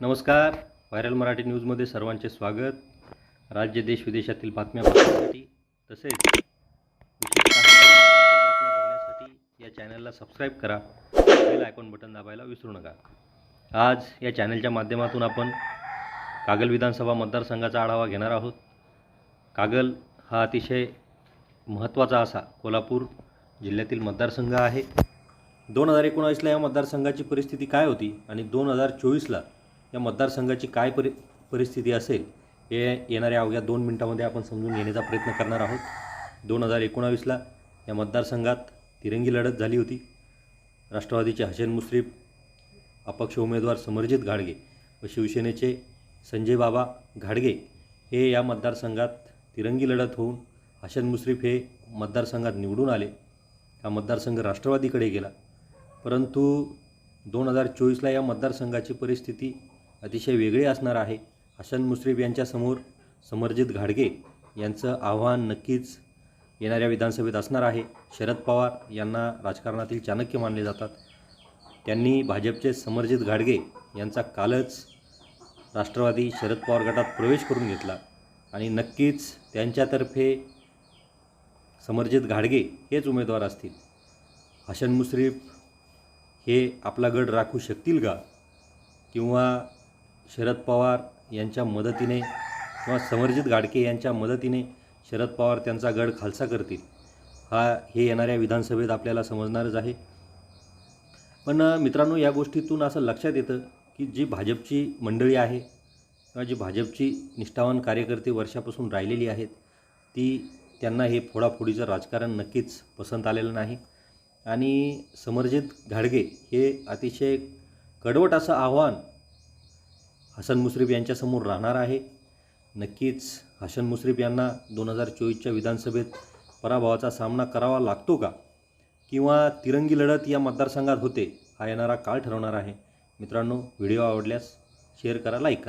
नमस्कार. व्हायरल मराठी न्यूजमध्ये सर्वांचे स्वागत. राज्य देश विदेशातील बातम्या बघण्यासाठी तसेच विशेषतः बातम्या बघण्यासाठी या चॅनलला सबस्क्राईब करा. बेल आयकॉन बटन दाबायला विसरू नका. आज या चॅनलच्या माध्यमातून आपण कागल विधानसभा मतदारसंघाचा आढावा घेणार आहोत. कागल हा अतिशय महत्त्वाचा असा कोल्हापूर जिल्ह्यातील मतदारसंघ आहे. दोन हजार एकोणावीसला या मतदारसंघाची परिस्थिती काय होती आणि दोन हजार चोवीसला या मतदारसंघाची काय परि परिस्थिती असेल हे येणाऱ्या अवघ्या दोन मिनटामध्ये आपण समजून घेण्याचा प्रयत्न करणार आहोत. दोन हजार एकोणावीसला या मतदारसंघात तिरंगी लढत झाली होती. राष्ट्रवादीचे हसन मुश्रीफ अपक्ष उमेदवार समरजित घाडगे व शिवसेनेचे संजय बाबा घाडगे हे या मतदारसंघात तिरंगी लढत होऊन हसन मुश्रीफ हे मतदारसंघात निवडून आले. हा मतदारसंघ राष्ट्रवादीकडे गेला. परंतु दोन हजार चोवीसला या मतदारसंघाची परिस्थिती अतिशय वेगळी असणार आहे. हसन मुश्रीफ यांच्यासमोर समरजित घाडगे यांचं आव्हान नक्कीच येणाऱ्या विधानसभेत असणार आहे. शरद पवार यांना राजकारणातील चाणक्य मानले जातात. त्यांनी भाजपचे समरजित घाडगे यांचा कालच राष्ट्रवादी शरद पवार गटात प्रवेश करून घेतला आणि नक्कीच त्यांच्यातर्फे समरजित घाडगे हेच उमेदवार असतील. हसन मुश्रीफ हे आपला गड राखू शकतील का? किंवा शरद पवार यांच्या मदतीने किंवा समरजित गाडके यांच्या मदतीने शरद पवार त्यांचा गड खालसा करतील. हा हे येणाऱ्या विधानसभेत आपल्याला समजणारच आहे. पण मित्रांनो या गोष्टीतून असं लक्षात येतं की जी भाजपची मंडळी आहे किंवा जी भाजपची निष्ठावान कार्यकर्ते वर्षापासून राहिलेली आहेत ती त्यांना हे फोडाफोडीचं राजकारण नक्कीच पसंत आलेलं नाही. आणि समरजित घाडगे हे अतिशय कडवट असं आव्हान हसन मुश्रीफ यांच्यासमोर राहणार आहे. नक्कीच हसन मुश्रीफ यांना दोन हजार चोवीसच्या विधानसभेत पराभवाचा सामना करावा लागतो का? किंवा तिरंगी लढत या मतदारसंघात होते हा येणारा काळ ठरवणार आहे. मित्रांनो व्हिडिओ आवडल्यास शेअर करा लाईक करा.